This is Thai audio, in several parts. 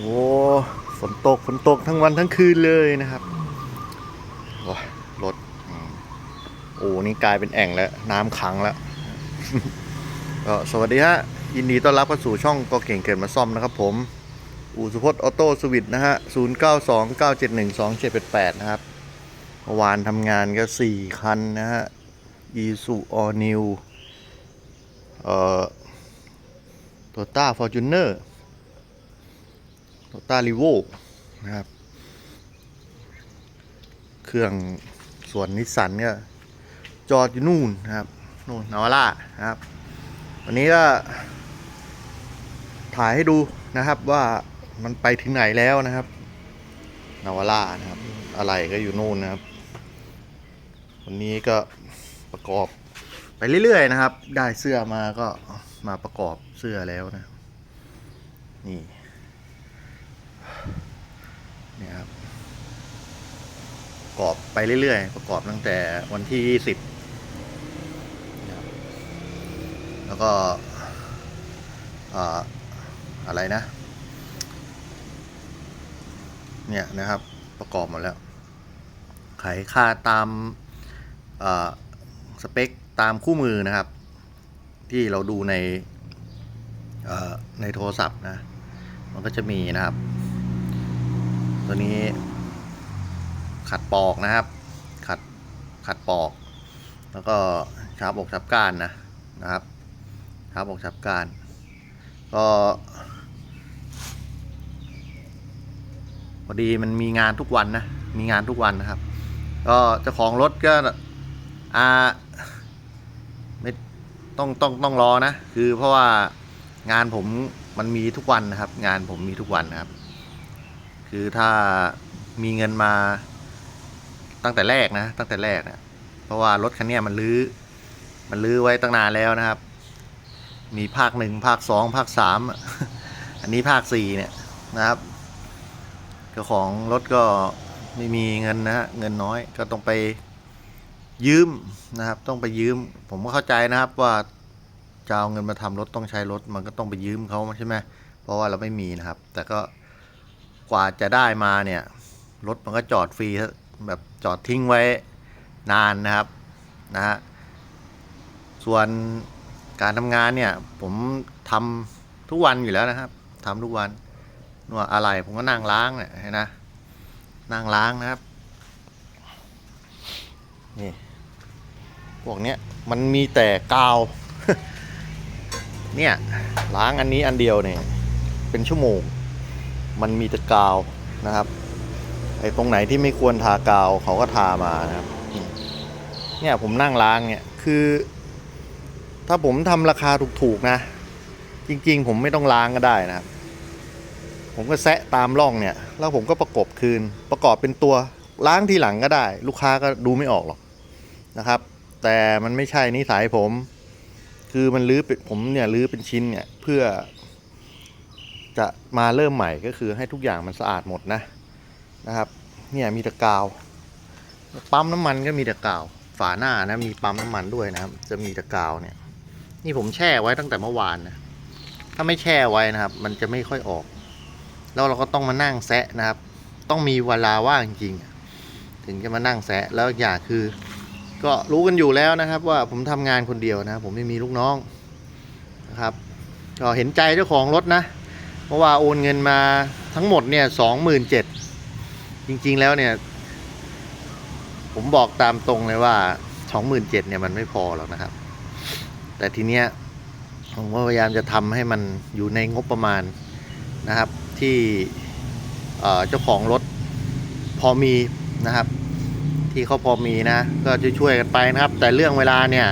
โอ้ฝนตกฝนตกทั้งวันทั้งคืนเลยนะครับว้ารถโอ้นี่กลายเป็นแอ่งแล้วน้ำขังแล้วก็สวัสดีฮะยินดีต้อนรับเข้าสู่ช่องก็เก่งเกิดมาซ่อมนะครับผมอูสุพจน์ออโต้สวิตนะฮะ0 9 2 9 7 1 2 7 8 8นะครับเมื่อวานทำงานก็4คันนะฮะอีสุออนิวเอ่อโตต้าฟอร์จูเนอร์ โตต้ารีโวนะครับ เครื่องส่วนนิสสันก็จอดอยู่นู่นนะครับ นู่นนาวาร่านะครับ วันนี้ก็ถ่ายให้ดูนะครับว่ามันไปถึงไหนแล้วนะครับ นาวาร่านะครับ อะไรก็อยู่นู่นนะครับ วันนี้ก็ประกอบไปเรื่อยๆนะครับ ได้เสื้อมาก็มาประกอบเสื้อแล้วนะ นี่ เนี่ยครับประกอบไปเรื่อยๆ ประกอบตั้งแต่วันที่20นะครับแล้วก็อ่าอะไรนะ เนี่ยนะครับประกอบหมดแล้วขายค่าตามสเปคตามคู่มือนะครับ ที่เราดูในในโทรศัพท์นะ มันก็จะมีนะครับ ตัวนี้ ขัดปอกนะครับ ขัดขัดปอก แล้วก็ชาบอกชับกานนะนะครับชาบอกชับกานก็พอดีมันมีงานทุกวันนะ มีงานทุกวันนะครับ ก็เจ้าของรถก็อ่าไม่ต้องต้องต้องรอนะ คือเพราะว่างานผมมันมีทุกวันนะครับ งานผมมีทุกวันนะครับ คือถ้ามีเงินมาตั้งแต่แรกนะ ตั้งแต่แรกนะเพราะว่ารถคันนี้มันลื้อมันลื้อไว้ตั้งนานแล้วนะครับ มีภาคหนึ่งภาคสองภาคสามอันนี้ภาคสี่เนี่ยนะครับเจ้าของรถก็ไม่มีเงินนะฮะเงินน้อยก็ต้องไปยืมนะครับ ต้องไปยืม ผมก็เข้าใจนะครับว่าจะเอาเงินมาทำรถต้องใช้รถ มันก็ต้องไปยืมเขาใช่ไหมเพราะว่าเราไม่มีนะครับ แต่ก็ กว่าจะได้มาเนี่ยรถมันก็จอดฟรีแบบจอดทิ้งไว้นานนะครับนะฮะส่วนการทำงานเนี่ย ผมทำทุกวันอยู่แล้วนะครับทำทุกวันนวอะไรผมก็นั่งล้างเนี่ยเห็นนะนั่งล้างนะครับนี่พวกเนี้ยมันมีแต่กาว เนี่ยล้างอันนี้อันเดียวเนี่ยเป็นชั่วโมง มันมีแต่กาวนะครับไอ้ตรงไหนที่ไม่ควรทากาวเขาก็ทามานะครับเนี่ยผมนั่งล้างเนี่ยคือ ถ้าผมทำราคาถูกๆนะ จริง ๆ ผมไม่ต้องล้างก็ได้นะครับ ผมก็แซะตามร่องเนี่ย แล้วผมก็ประกบคืน ประกอบเป็นตัวล้างทีหลังก็ได้ ลูกค้าก็ดูไม่ออกหรอกนะครับ แต่มันไม่ใช่นิสัยผม คือมันรื้อผมเนี่ยรื้อเป็นชิ้นเนี่ยเพื่อ จะมาเริ่มใหม่ก็คือให้ทุกอย่างมันสะอาดหมดนะนะครับเนี่ยมีต่กาวปั๊มน้ำมันก็มีต่กาวฝาหน้านะมีปั๊มน้ำมันด้วยนะครับ จะมีต่กาวเนี่ย นี่ผมแช่ไว้ตั้งแต่เมื่อวานนะถ้าไม่แช่ไว้นะครับ มันจะไม่ค่อยออก แล้วเราก็ต้องมานั่งแซะนะครับ ต้องมีเวลาว่างจริงถึงจะมานั่งแซะแล้วอย่างคือ ก็รู้กันอยู่แล้วนะครับ ว่าผมทำงานคนเดียวนะ ผมไม่มีลูกน้องนะครับก็เห็นใจเจ้าของรถนะ เพราะว่าโอนเงินมาทั้งหมดเนี่ยสองหมื่นเจ็ดจริงๆแล้วเนี่ย ผมบอกตามตรงเลยว่าสองหมื่นเจ็ดเนี่ยมันไม่พอหรอกนะครับ แต่ทีเนี้ยผมก็พยายามจะทำให้มันอยู่ในงบประมาณนะครับที่เจ้าของรถพอมีนะครับ ที่เขาพอมีนะ ก็จะช่วยกันไปนะครับ แต่เรื่องเวลาเนี่ย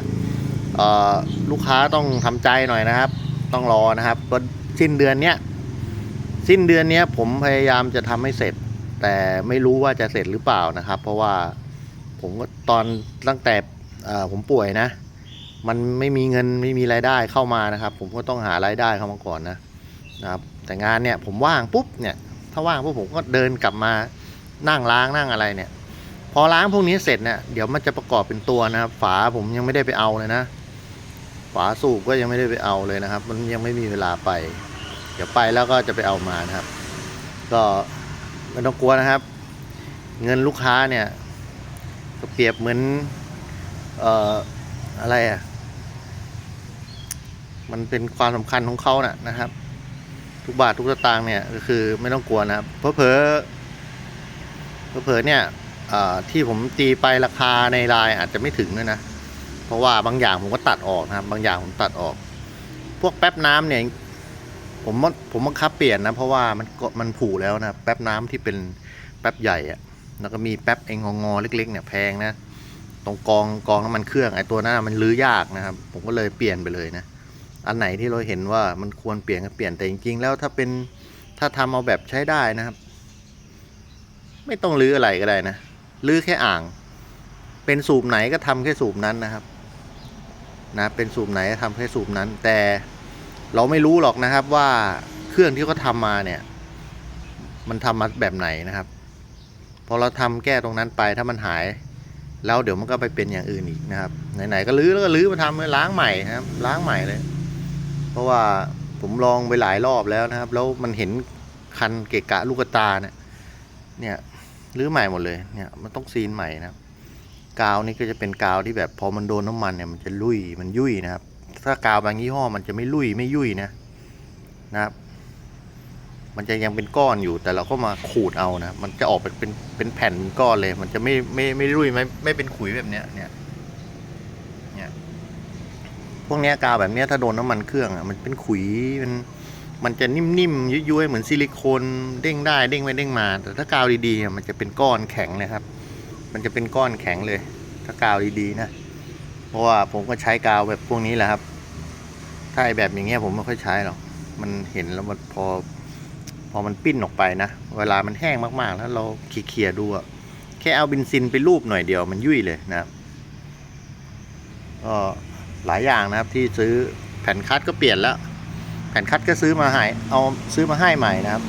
ลูกค้าต้องทำใจหน่อยนะครับ ต้องรอนะครับก็สิ้นเดือนเนี้ย สิ้นเดือนนี้ผมพยายามจะทำให้เสร็จ แต่ไม่รู้ว่าจะเสร็จหรือเปล่านะครับ เพราะว่าผมก็ตอนตั้งแต่ผมป่วยนะ มันไม่มีเงินไม่มีรายได้เข้ามานะครับ ผมก็ต้องหารายได้เข้ามาก่อนนะนะครับ แต่งานเนี่ยผมว่างปุ๊บเนี่ยถ้าว่างปุ๊บผมก็เดินกลับมานั่งล้างนั่งอะไรเนี่ย พอล้างพวกนี้เสร็จเนี่ยเดี๋ยวมันจะประกอบเป็นตัวนะครับ ฝาผมยังไม่ได้ไปเอาเลยนะ ฝาสูบก็ยังไม่ได้ไปเอาเลยนะครับ มันยังไม่มีเวลาไป เดี๋ยวไปแล้วก็จะไปเอามานะครับ ก็ไม่ต้องกลัวนะครับ เงินลูกค้าเนี่ยก็เปรียบเหมือนเอ่ออะไรอะมันเป็นความสำคัญของเขาน่ะนะครับ ทุกบาททุกสตางค์เนี่ยก็คือไม่ต้องกลัวนะครับเพราะเผลอเผลอเนี่ยที่ผมตีไปราคาในไลน์อาจจะไม่ถึงด้วยนะ เพราะว่าบางอย่างผมก็ตัดออกนะครับ บางอย่างผมตัดออก พวกแป๊บน้ำเนี่ย ผมผมบังคับเปลี่ยนนะ เพราะว่ามันก็มันผูแล้วนะแป๊บน้ำที่เป็นแป๊บใหญ่อะแล้วก็มีแป๊บเองงอๆเล็ก ๆ เนี่ยแพงนะตรงกองกองน้ำมันเครื่องไอ้ตัวนั้นมันลื้อยากนะครับ ผมก็เลยเปลี่ยนไปเลยนะอันไหนที่เราเห็นว่ามันควรเปลี่ยนก็เปลี่ยนแต่จริงๆ แล้วถ้าเป็นถ้าทำเอาแบบใช้ได้นะครับ ไม่ต้องลื้ออะไรก็ได้นะลื้อแค่อ่าง เป็นสูบไหนก็ทำแค่สูบนั้นนะครับ นะเป็นสูบไหนก็ทำแค่สูบนั้นแต่ เราไม่รู้หรอกนะครับว่าเครื่องที่เขาทำมาเนี่ย มันทำมาแบบไหนนะครับ พอเราทำแก้ตรงนั้นไปถ้ามันหาย แล้วเดี๋ยวมันก็ไปเป็นอย่างอื่นอีกนะครับไหนๆก็ลื้อแล้วก็ลื้อมาทำล้างใหม่นะครับ ล้างใหม่เลย เพราะว่าผมลองไปหลายรอบแล้วนะครับ แล้วมันเห็นคันเกะกะลูกตาเนี่ยเนี่ยลื้อใหม่หมดเลยเนี่ยมันต้องซีนใหม่นะครับกาวนี่ก็จะเป็นกาวที่แบบพอมันโดนน้ำมันเนี่ยมันจะลุยมันยุ่ยนะครับ ถ้ากาวบางยี่ห้อมันจะไม่ลุยไม่ยุ่ยนะนะครับ มันจะยังเป็นก้อนอยู่ แต่เราก็มาขูดเอานะ มันจะออกเป็นเป็นเป็นแผ่นก้อนเลย มันจะไม่ไม่ไม่ลุยไม่ไม่เป็นขุยแบบเนี้ยเนี่ยเนี่ยพวกเนี้ยกาวแบบเนี้ยถ้าโดนน้ำมันเครื่องอะมันเป็นขุยมันมันจะนิ่มๆยุ้ยๆเหมือนซิลิโคนเด้งได้เด้งไปเด้งมา แต่ถ้ากาวดีๆมันจะเป็นก้อนแข็งเลยครับ มันจะเป็นก้อนแข็งเลย ถ้ากาวดีๆนะ เพราะว่าผมก็ใช้กาวแบบพวกนี้แหละครับ ถ้าไอแบบอย่างเงี้ยผมไม่ค่อยใช้หรอกมันเห็นแล้วมันพอ พอมันปิ้นออกไปนะ เวลามันแห้งมากๆ แล้วเราเขี่ยๆดูอะแค่เอาบินซินไปรูปหน่อยเดียวมันยุ่ยเลยนะครับก็หลายอย่างนะครับที่ซื้อแผ่นคัดก็เปลี่ยนแล้ว แผ่นคัดก็ซื้อมาให้เอาซื้อมาให้ใหม่นะครับ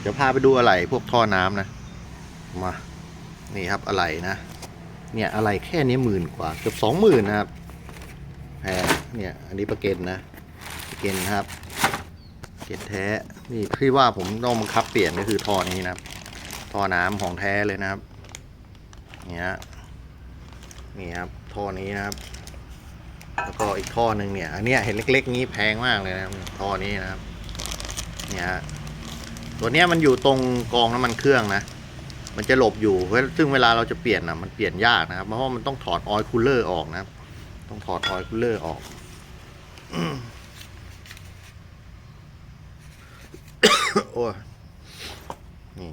เดี๋ยวพาไปดูอะไรพวกท่อน้ำนะมา นี่ครับอะไรนะ เนี่ยอะไรแค่นี้หมื่นกว่าเกือบสองหมื่นนะครับ แพงเนี่ยอันนี้ประเก็นนะประเก็นครับเก็นแท้นี่ที่ว่าผมต้องบังคับเปลี่ยนก็คือท่อนี้นะครับท่อน้ำของแท้เลยนะครับเนี่ยนี่ครับท่อนี้นะครับ แล้วก็อีกท่อหนึ่งเนี่ยอันเนี้ยเห็นเล็ก ๆ นี้แพงมากเลยนะท่อนี้นะครับเนี่ยฮะตัวเนี้ยมันอยู่ตรงกองน้ำมันเครื่องนะมันจะหลบอยู่เว้ยซึ่งเวลาเราจะเปลี่ยนนะมันเปลี่ยนยากนะครับ เพราะว่ามันต้องถอดออยล์คูลเลอร์ออกนะครับ ต้องถอดออยล์คูลเลอร์ออก โอ้ยนี่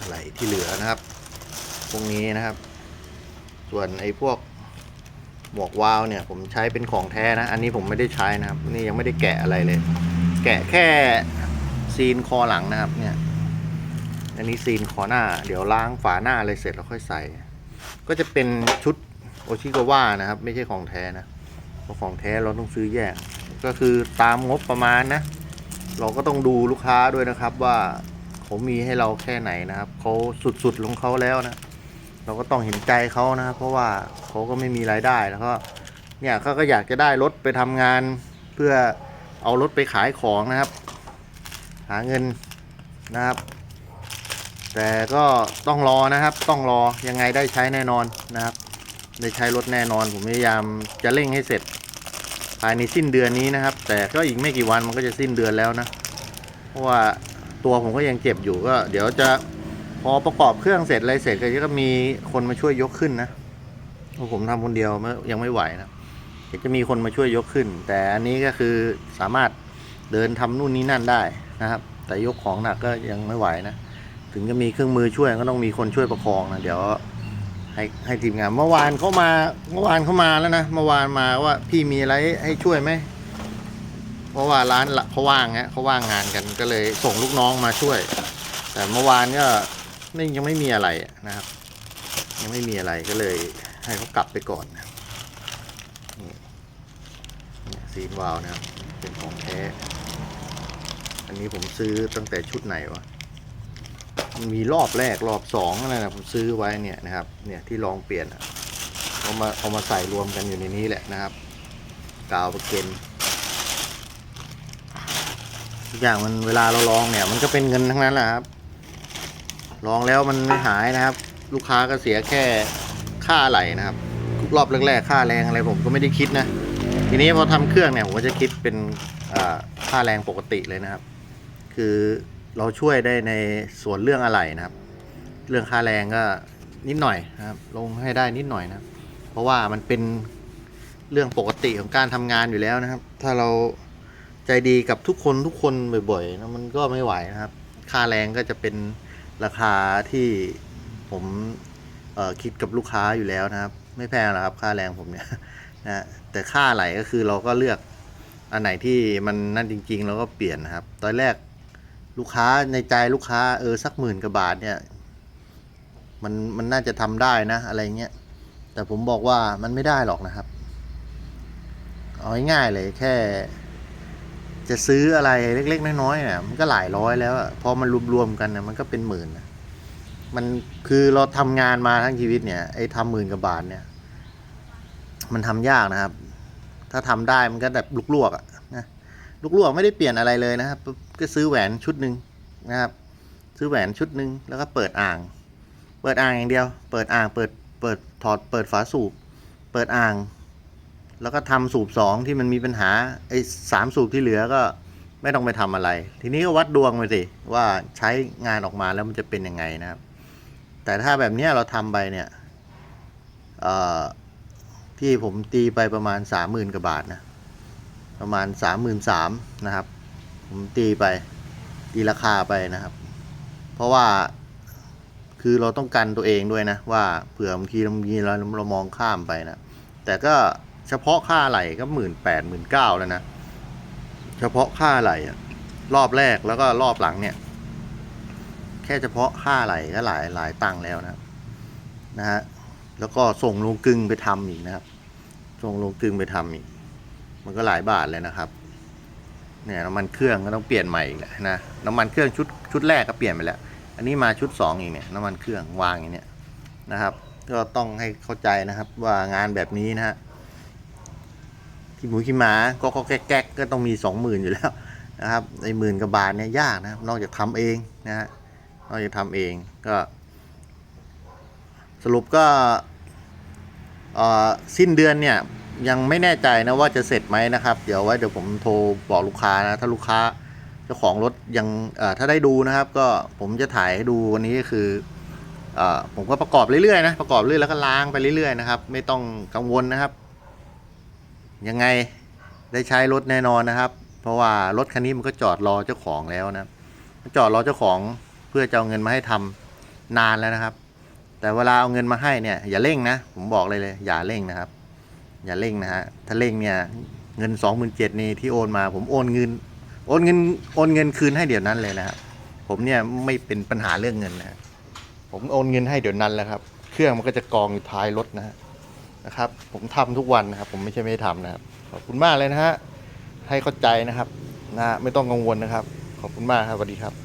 อะไรที่เหลือนะครับ พวกนี้นะครับ ส่วนไอ้พวกหมวกวาล์วเนี่ย ผมใช้เป็นของแท้นะ อันนี้ผมไม่ได้ใช้นะครับ นี่ยังไม่ได้แกะอะไรเลย แกะแค่ซีนคอหลังนะครับ เนี่ย อันนี้ซีนคอหน้า เดี๋ยวล้างฝาหน้าอะไรเสร็จแล้วค่อยใส่ ก็จะเป็นชุด โอชิกาวะนะครับ ไม่ใช่ของแท้นะเพราะของแท้เราต้องซื้อแยก ก็คือตามงบประมาณนะ เราก็ต้องดูลูกค้าด้วยนะครับว่าเขามีให้เราแค่ไหนนะครับเขาสุดๆของเขาแล้วนะ เราก็ต้องเห็นใจเขานะครับ เพราะว่าเขาก็ไม่มีรายได้แล้วก็เนี่ยเขาก็อยากจะได้รถไปทำงาน เพื่อเอารถไปขายของนะครับ หาเงินนะครับ แต่ก็ต้องรอนะครับ ต้องรอยังไงได้ใช้แน่นอนนะครับ ได้ใช้รถแน่นอน ผมพยายามจะเร่งให้เสร็จ ภายในสิ้นเดือนนี้นะครับ แต่ก็อีกไม่กี่วันมันก็จะสิ้นเดือนแล้วนะ เพราะว่าตัวผมก็ยังเจ็บอยู่ก็ เดี๋ยวจะพอประกอบเครื่องเสร็จอะไรเสร็จก็จะมีคนมาช่วยยกขึ้นนะเพราะผมทำคนเดียวยังไม่ไหวนะเดี๋ยวจะมีคนมาช่วยยกขึ้น แต่อันนี้ก็คือสามารถเดินทำนู่นนี่นั่นได้นะครับ แต่ยกของหนักก็ยังไม่ไหวนะ ถึงจะมีเครื่องมือช่วยก็ต้องมีคนช่วยประคองนะเดี๋ยว ให้ให้ทีมงานเมื่อวานเขามาเมื่อวานเขามาแล้วนะเมื่อวานมาว่าพี่มีอะไรให้ช่วยไหมเพราะว่าร้านเขาว่างฮะเขาว่างงานกันก็เลยส่งลูกน้องมาช่วย แต่เมื่อวานก็ไม่ยังไม่มีอะไรนะครับ ยังไม่มีอะไรก็เลย ให้เขากลับไปก่อนนะนี่นี่ซีนวาวนะครับเป็นของแท้อันนี้ผมซื้อตั้งแต่ชุดไหนวะ มีรอบแรกรอบสองอะไรนะผมซื้อไว้เนี่ยนะครับเนี่ยที่ลองเปลี่ยนเอามาเอามาใส่รวมกันอยู่ในนี้แหละนะครับกาวประเก็นทุกอย่างมันเวลาเราลองเนี่ยมันก็เป็นเงินทั้งนั้นแหละครับ ลองแล้วมันไม่หายนะครับ ลูกค้าก็เสียแค่ค่าไหลนะครับรอบแรกๆค่าแรงอะไรผมก็ไม่ได้คิดนะทีนี้พอทำเครื่องเนี่ยผมก็จะคิดเป็นค่าแรงปกติเลยนะครับ คือ เราช่วยได้ในส่วนเรื่องอะไหล่นะครับ เรื่องค่าแรงก็นิดหน่อยนะครับ ลงให้ได้นิดหน่อยนะเพราะว่ามันเป็นเรื่องปกติของการทำงานอยู่แล้วนะครับ ถ้าเราใจดีกับทุกคนทุกคนบ่อยๆนะมันก็ไม่ไหวนะครับ ค่าแรงก็จะเป็นราคาที่ผมคิดกับลูกค้าอยู่แล้วนะครับ ไม่แพงหรอกครับค่าแรงผมเนี่ยนะแต่ค่าอะไรก็คือเราก็เลือกอันไหนที่มันนั่นจริง ๆ เราก็เปลี่ยนนะครับ ตอนแรก ลูกค้าในใจลูกค้าเออสักหมื่นกว่าบาทเนี่ย มันมันน่าจะทำได้นะ อะไรเงี้ย แต่ผมบอกว่ามันไม่ได้หรอกนะครับ เอาง่ายๆเลยแค่ จะซื้ออะไรเล็ก ๆ น้อยๆเนี่ยมันก็หลายร้อยแล้วพอมันรวมๆกันเนี่ยมันก็เป็นหมื่นนะมันคือเราทำงานมาทั้งชีวิตเนี่ยไอ้ทำหมื่นกว่าบาทเนี่ย มันทำยากนะครับ ถ้าทำได้มันก็แบบลูกลวกๆอะนะ ลูกลวกไม่ได้เปลี่ยนอะไรเลยนะครับ ก็ซื้อแหวนชุดหนึ่งนะครับ ซื้อแหวนชุดหนึ่งแล้วก็เปิดอ่าง เปิดอ่างอย่างเดียว เปิดอ่างเปิดเปิดถอดเปิดฝาสูบ เปิดอ่าง แล้วก็ทำสูบสองที่มันมีปัญหาไอ้สามสูบที่เหลือก็ไม่ต้องไปทำอะไร ทีนี้ก็วัดดวงไปสิว่าใช้งานออกมาแล้วมันจะเป็นยังไงนะครับ แต่ถ้าแบบนี้เราทำไปเนี่ยที่ผมตีไปประมาณสามหมื่นกว่าบาทนะ ประมาณสามหมื่นสามนะครับ ผมตีไปตีราคาไปนะครับ เพราะว่าคือเราต้องกันตัวเองด้วยนะ ว่าเผื่อบางทีเรามีเราเรามองข้ามไปนะ แต่ก็เฉพาะค่าไหลก็หมื่นแปดหมื่นเก้าแล้วนะ เฉพาะค่าไหลอะรอบแรกแล้วก็รอบหลังเนี่ย แค่เฉพาะค่าไหลก็หลายหลายตังค์แล้วนะนะฮะแล้วก็ส่งลงกึงไปทำอีกนะครับ ส่งลงกึงไปทำอีก มันก็หลายบาทเลยนะครับ เนี่ยน้ำมันเครื่องก็ต้องเปลี่ยนใหม่อีกแหละนะ น้ำมันเครื่องชุดชุดแรกก็เปลี่ยนไปแล้ว อันนี้มาชุดสองอีกเนี่ยน้ำมันเครื่องวางอย่างเนี้ยนะครับ ก็ต้องให้เข้าใจนะครับว่างานแบบนี้นะฮะที่หมูขี้หมาก็ก็แก๊กก,ก็ต้องมีสองหมื่นอยู่แล้วนะครับไอ้หมื่นกับบาทเนี่ยยากนะครับ นอกจากทำเองนะฮะนอกจากทำเองก็ สรุปก็เอ่อสิ้นเดือนเนี่ย ยังไม่แน่ใจนะว่าจะเสร็จไหมนะครับ เดี๋ยวไว้เดี๋ยวผมโทรบอกลูกค้านะ ถ้าลูกค้าเจ้าของรถยังถ้าได้ดูนะครับ ก็ผมจะถ่ายให้ดูวันนี้ก็คืออผมก็ประกอบเรื่อยๆนะประกอบเรื่อยแล้วก็ล้างไปเรื่อยๆนะครับ ไม่ต้องกังวลนะครับ ยังไงได้ใช้รถแน่นอนนะครับ เพราะว่ารถคันนี้มันก็จอดรอเจ้าของแล้วนะจอดรอเจ้าของเพื่อจะเอาเงินมาให้ทำนานแล้วนะครับ แต่เวลาเอาเงินมาให้เนี่ยอย่าเร่งนะ ผมบอกเลยเลยอย่าเร่งนะครับ อย่าเร่งนะฮะ ถ้าเร่งเนี่ยเงินสองหมื่นเจ็ดนี่ที่โอนมา ผมโอนเงิน โอนเงินโอนเงินคืนให้เดี๋ยวนั้นเลยนะครับ ผมเนี่ยไม่เป็นปัญหาเรื่องเงินนะผมโอนเงินให้เดี๋ยวนั้นแล้วครับ เครื่องมันก็จะกองอยู่ท้ายรถนะนะครับ ผมทำทุกวันนะครับ ผมไม่ใช่ไม่ทำนะครับ ขอบคุณมากเลยนะฮะ ให้เข้าใจนะครับ นะฮะไม่ต้องกังวลนะครับ ขอบคุณมากครับสวัสดีครับ